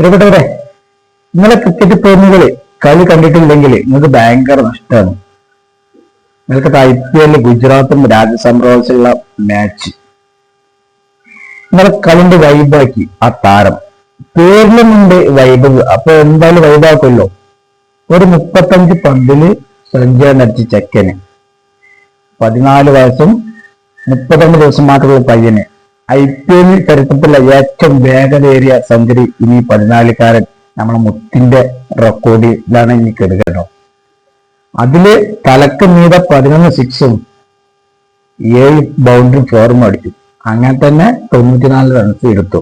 പ്രിയപ്പെട്ടവരെ നിങ്ങളെ ക്രിക്കറ്റ് പ്രേമികൾ കളി കണ്ടിട്ടില്ലെങ്കിൽ നിങ്ങൾക്ക് ഭയങ്കര നഷ്ടമാണ്. നിങ്ങൾക്ക് ഐ പി എല്ലിൽ ഗുജറാത്തും രാജസ്ഥാൻ റോയൽസുള്ള മാച്ച് നിങ്ങളെ കളിന്റെ വൈബാക്കി ആ താരം. പേരിലുമുണ്ട് വൈബ് അപ്പൊ എന്തായാലും വൈബാക്കുമല്ലോ ഒരു മുപ്പത്തഞ്ച് പന്തിൽ സെഞ്ചുറി അടിച്ച ചെക്കന്. പതിനാല് വയസ്സും മുപ്പത്തൊന്ന് ദിവസം മാത്രമുള്ള പയ്യന്. ഐ പി എൽ ചരിത്രത്തിലെ ഏറ്റവും വേഗതയേറിയ സെഞ്ചുറി ഇനി പതിനാലുകാരൻ നമ്മുടെ മുത്തിന്റെ റെക്കോർഡിലാണ് ഇനി കെടുകട്ടോ അതിൽ തലക്ക് മീത പതിനൊന്ന് സിക്സും ഏഴ് ബൗണ്ടറി ഫോറും അടിച്ചു. അങ്ങനെ തന്നെ തൊണ്ണൂറ്റിനാല് റൺസ് എടുത്തു.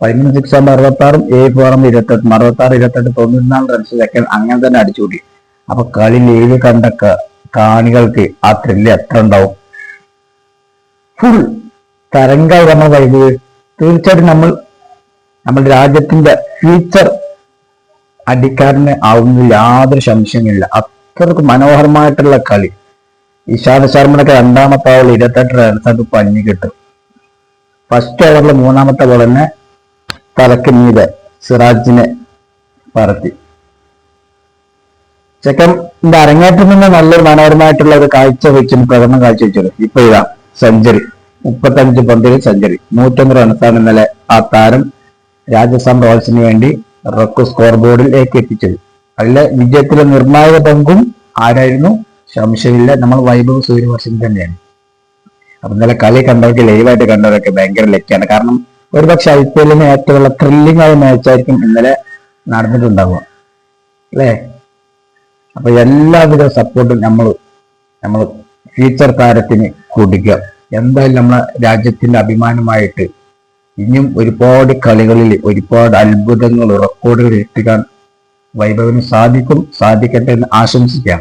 പതിനൊന്ന് സിക്സ് ആകുമ്പോൾ അറുപത്താറും ഏഴ് ഫോറും ഇരുപത്തെട്ട് അറുപത്താറ് ഇരുപത്തെട്ട് തൊണ്ണൂറ്റിനാല് റൺസ് സെക്കൻഡ് അങ്ങനെ തന്നെ അടിച്ചുകൂടി അപ്പൊ കളി ലീവ് കണ്ട കാണികൾക്ക് ആ ത്രില്ല് എത്ര ഉണ്ടാവും? ഫുൾ തരംഗമായി നമ്മൾ വൈകുക തീർച്ചയായിട്ടും നമ്മൾ നമ്മുടെ രാജ്യത്തിന്റെ ഫ്യൂച്ചർ അടിക്കാരന് ആവുന്ന യാതൊരു സംശയമില്ല അത്രയ്ക്ക് മനോഹരമായിട്ടുള്ള കളി. ഇഷാന്ത് ശർമ്മയുടെ രണ്ടാമത്തെ ഓവർ ഇരുപത്തെട്ട് റൺസ് അത് പഞ്ഞു കിട്ടും. ഫസ്റ്റ് ഓവറിൽ മൂന്നാമത്തെ ബോൾ തന്നെ തലക്ക് മീതെ സിറാജിനെ പറത്തി. ചെക്കന്റെ അരങ്ങേറ്റം നിന്ന് നല്ലൊരു മനോഹരമായിട്ടുള്ള ഒരു കാഴ്ച വെച്ചും പ്രകടനം കാഴ്ച വെച്ചത് ഇപ്പൊ ഇതാ സെഞ്ചുറി. മുപ്പത്തഞ്ച് പന്തിൽ സെഞ്ചുറി. നൂറ്റൊന്ന് റൺസാണ് ഇന്നലെ ആ താരം രാജസ്ഥാൻ റോയൽസിന് വേണ്ടി റക്കു സ്കോർ ബോർഡിലേക്ക് എത്തിച്ചത്. അതിലെ വിജയത്തിലെ നിർണായക പങ്കും ആരായിരുന്നു? സംശയമില്ല നമ്മൾ വൈഭവ് സൂര്യവർഷം തന്നെയാണ്. അപ്പൊ ഇന്നലെ കളി കണ്ടവർക്ക് ലൈവായിട്ട് കണ്ടവരൊക്കെ ഭയങ്കര ലക്കാണ് കാരണം ഒരുപക്ഷെ ഐ പി എല്ലിന് ഏറ്റവും ത്രില്ലിംഗ് ആയ മാച്ചായിരിക്കും ഇന്നലെ നടന്നിട്ടുണ്ടാവുക. അല്ലേ? അപ്പൊ എല്ലാവിധ സപ്പോർട്ടും നമ്മൾ നമ്മൾ ഫ്യൂച്ചർ താരത്തിന് കൊടുക്കുക. എന്തായാലും നമ്മളെ രാജ്യത്തിന്റെ അഭിമാനമായിട്ട് ഇനിയും ഒരുപാട് കളികളിൽ ഒരുപാട് അത്ഭുതങ്ങൾ റെക്കോർഡുകൾ എത്തിക്കാൻ വൈഭവിന് സാധിക്കും സാധിക്കട്ടെ എന്ന് ആശംസിക്കാം.